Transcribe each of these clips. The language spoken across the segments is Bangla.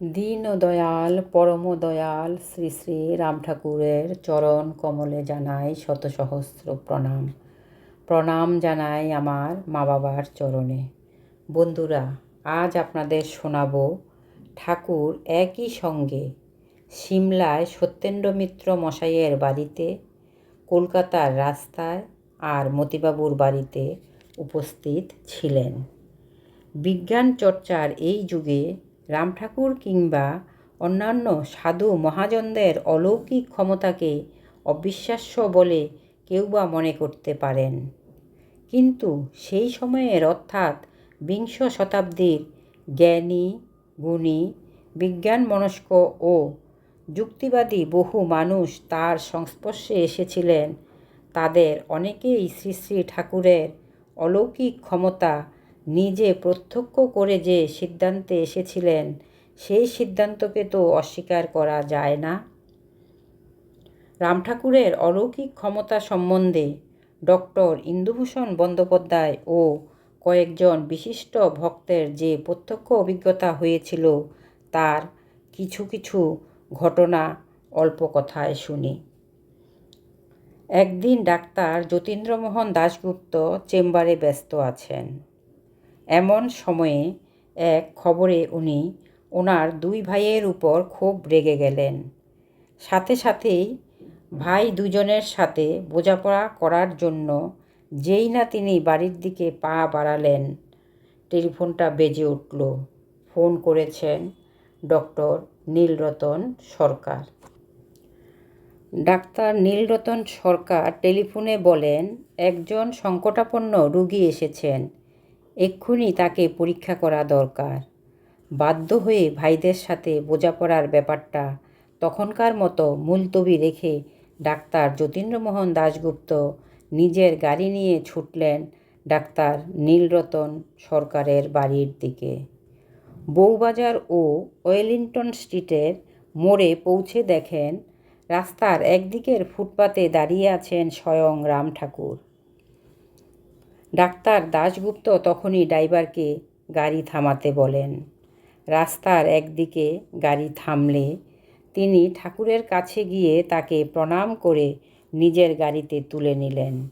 দীনদয়াল পরম দয়াল শ্রী শ্রী রাম ঠাকুরের চরণ কমলে জানাই শত সহস্র প্রণাম। প্রণাম জানাই আমার মা বাবার চরণে। বন্ধুরা, আজ আপনাদের শোনাব ঠাকুর একই সঙ্গে সিমলায় সত্যেন্দ্র মিত্র মশাইয়ের বাড়িতে, কলকাতার রাস্তায় আর মতিবাবুর বাড়িতে উপস্থিত ছিলেন। বিজ্ঞান চর্চার এই যুগে রাম ঠাকুর কিংবা অন্যান্য সাধু মহাজনদের অলৌকিক ক্ষমতাকে অবিশ্বাস্য বলে কেউ বা মনে করতে পারেন। কিন্তু সেই সময়ের অর্থাৎ বিংশ শতাব্দীর জ্ঞানী, গুণী বিজ্ঞান মনস্ক ও যুক্তিবাদী বহু মানুষ তার সংস্পর্শে এসেছিলেন। তাদের অনেকেই শ্রী শ্রী ঠাকুরের অলৌকিক ক্ষমতা নিজে প্রত্যক্ষ করে যে সিদ্ধান্তে এসেছিলেন, সেই সিদ্ধান্তকে তো অস্বীকার করা যায় না। রাম ঠাকুরের অলৌকিক ক্ষমতা সম্বন্ধে ডক্টর ইন্দুভূষণ বন্দ্যোপাধ্যায় ও কয়েকজন বিশিষ্ট ভক্তের যে প্রত্যক্ষ অভিজ্ঞতা হয়েছিল, তার কিছু কিছু ঘটনা অল্প কথায় শুনি। একদিন ডাক্তার যতীন্দ্রমোহন দাশগুপ্ত চেম্বারে ব্যস্ত আছেন। এমন সময়ে এক খবরে উনি ওনার দুই ভাইয়ের উপর খুব রেগে গেলেন। সাথে সাথেই ভাই দুজনের সাথে বোঝাপড়া করার জন্য যেই না তিনি বাড়ির দিকে পা বাড়ালেন, টেলিফোনটা বেজে উঠল। ফোন করেছেন ডক্টর নীলরতন সরকার। ডাক্তার নীলরতন সরকার টেলিফোনে বলেন, একজন সংকটাপন্ন রুগী এসেছেন। এক্ষুনি তাকে পরীক্ষা করা দরকার। বাধ্য হয়ে ভাইদের সাথে বোঝাপড়ার ব্যাপারটা তখনকার মতো মুলতবি রেখে ডাক্তার যতীন্দ্রমোহন দাশগুপ্ত নিজের গাড়ি নিয়ে ছুটলেন ডাক্তার নীলরতন সরকারের বাড়ির দিকে। বউবাজার ও ওয়েলিংটন স্ট্রিটের মোড়ে পৌঁছে দেখেন, রাস্তার একদিকের ফুটপাতে দাঁড়িয়ে আছেন স্বয়ং রাম ঠাকুর। ডাক্তার দাশগুপ্ত তখনই ড্রাইভারকে গাড়ি থামাতে বলেন। রাস্তার একদিকে গাড়ি থামলে তিনি ঠাকুরের কাছে গিয়ে তাকে প্রণাম করে নিজের গাড়িতে তুলে নিলেন।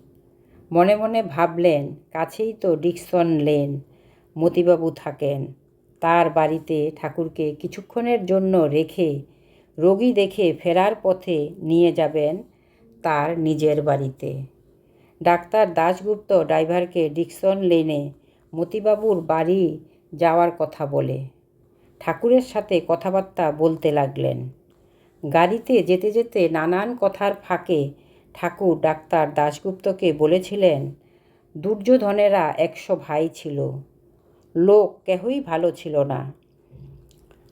মনে মনে ভাবলেন, কাছেই তো ডিকসন লেন, মতিবাবু থাকেন। তার বাড়িতে ঠাকুরকে কিছুক্ষণের জন্য রেখে রোগী দেখে ফেরার পথে নিয়ে যাবেন তার নিজের বাড়িতে। ডাক্তার দাশগুপ্ত ড্রাইভারকে ডিকসন লেনে মতিবাবুর বাড়ি যাওয়ার কথা বলে। ঠাকুরের সাথে কথাবার্তা বলতে লাগলেন। গাড়িতে যেতে যেতে নানান কথার ফাঁকে ঠাকুর ডাক্তার দাশগুপ্তকে বলেছিলেন, দুর্যোধনেরা একশো ভাই ছিল। লোক কেহই ভালো ছিল না।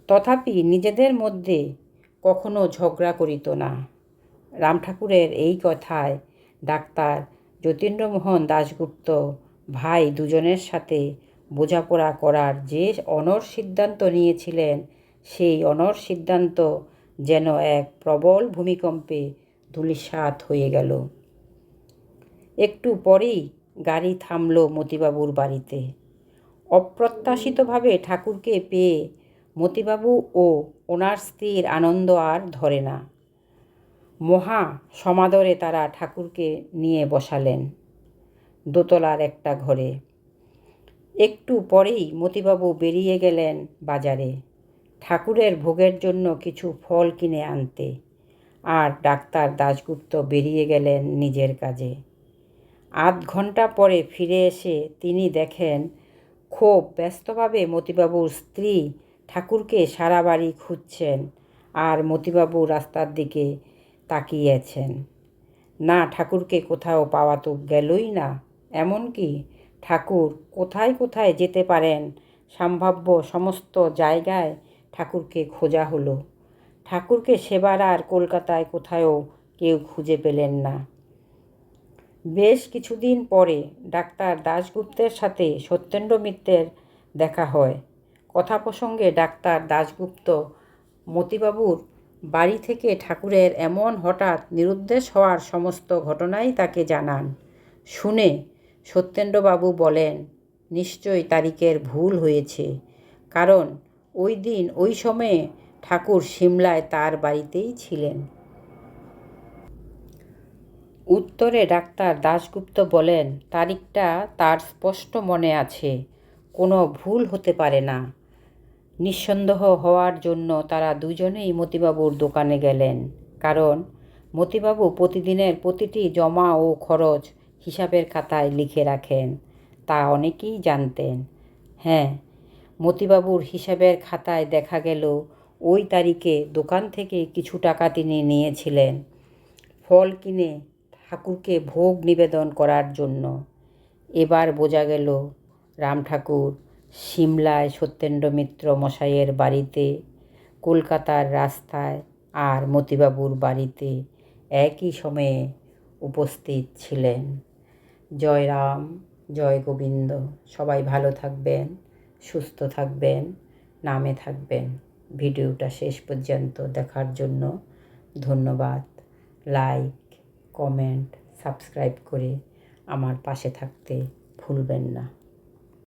তথাপি নিজেদের মধ্যে কখনো ঝগড়া করিত না। রাম ঠাকুরের এই কথায় ডাক্তার যতীন্দ্রমোহন দাশগুপ্ত ভাই দুজনের সাথে বোঝাপড়া করার যে অনর সিদ্ধান্ত নিয়েছিলেন, সেই অনর সিদ্ধান্ত যেন এক প্রবল ভূমিকম্পে ধূলিসাৎ হয়ে গেল। একটু পরেই গাড়ি থামল মতিবাবুর বাড়িতে। অপ্রত্যাশিতভাবে ঠাকুরকে পেয়ে মতিবাবু ও ওনার স্ত্রীর আনন্দ আর ধরে না। মহা সমাদরে তারা ঠাকুরকে নিয়ে বসালেন দোতলার একটা ঘরে। একটু পরেই মতিবাবু বেরিয়ে গেলেন বাজারে। ঠাকুরের ভোগের জন্য কিছু ফল কিনে আনতে। আর ডাক্তার দাশগুপ্ত বেরিয়ে গেলেন নিজের কাজে। আধ ঘণ্টা পরে ফিরে এসে তিনি দেখেন, খুব ব্যস্তভাবে মতিবাবুর স্ত্রী ঠাকুরকে সারা বাড়ি খুঁজছেন। আর মতিবাবু রাস্তার দিকে তাকিয়েছেন। না, ঠাকুরকে কোথাও পাওয়া তো গেলই না। এমনকি ঠাকুর কোথায় কোথায় যেতে পারেন? সম্ভাব্য সমস্ত জায়গায় ঠাকুরকে খোঁজা হলো। ঠাকুরকে সেবার আর কলকাতায় কোথাও কেউ খুঁজে পেলেন না। বেশ কিছুদিন পরে ডাক্তার দাশগুপ্তের সাথে সত্যেন্দ্র মিত্রের দেখা হয়। কথা প্রসঙ্গে ডাক্তার দাশগুপ্ত, মতিবাবুর বাড়ি থেকে ঠাকুরের এমন হঠাৎ নিরুদ্দেশ হওয়ার সমস্ত ঘটনাই তাকে জানান। শুনে সত্যেন্দ্রবাবু বলেন নিশ্চয় তারিখের ভুল হয়েছে। কারণ ওই দিন ওই সময়ে ঠাকুর সিমলায় তার বাড়িতেই ছিলেন। উত্তরে ডাক্তার দাশগুপ্ত বলেন, তারিখটা তার স্পষ্ট মনে আছে। কোনো ভুল হতে পারে না। নিঃসন্দেহ হওয়ার জন্য তারা দুজনেই মতিবাবুর দোকানে গেলেন। কারণ মতিবাবু প্রতিদিনের প্রতিটি জমা ও খরচ হিসাবের খাতায় লিখে রাখেন, তা অনেকেই জানতেন। হ্যাঁ মতিবাবুর হিসাবের খাতায় দেখা গেল, ওই তারিখে দোকান থেকে কিছু টাকা তিনি নিয়েছিলেন, ফল কিনে ঠাকুরকে ভোগ নিবেদন করার জন্য। এবার বোঝা গেল রাম ঠাকুর সিমলায় সত্যেন্দ্র মিত্র মশাইয়ের বাড়িতে, কলকাতার রাস্তায় আর মতিবাবুর বাড়িতে একই সময়ে উপস্থিত ছিলেন। জয় রাম, জয় গোবিন্দ, সবাই ভালো থাকবেন, সুস্থ থাকবেন, নামে থাকবেন। ভিডিওটা শেষ পর্যন্ত দেখার জন্য ধন্যবাদ। লাইক, কমেন্ট, সাবস্ক্রাইব করে আমার পাশে থাকতে ভুলবেন না।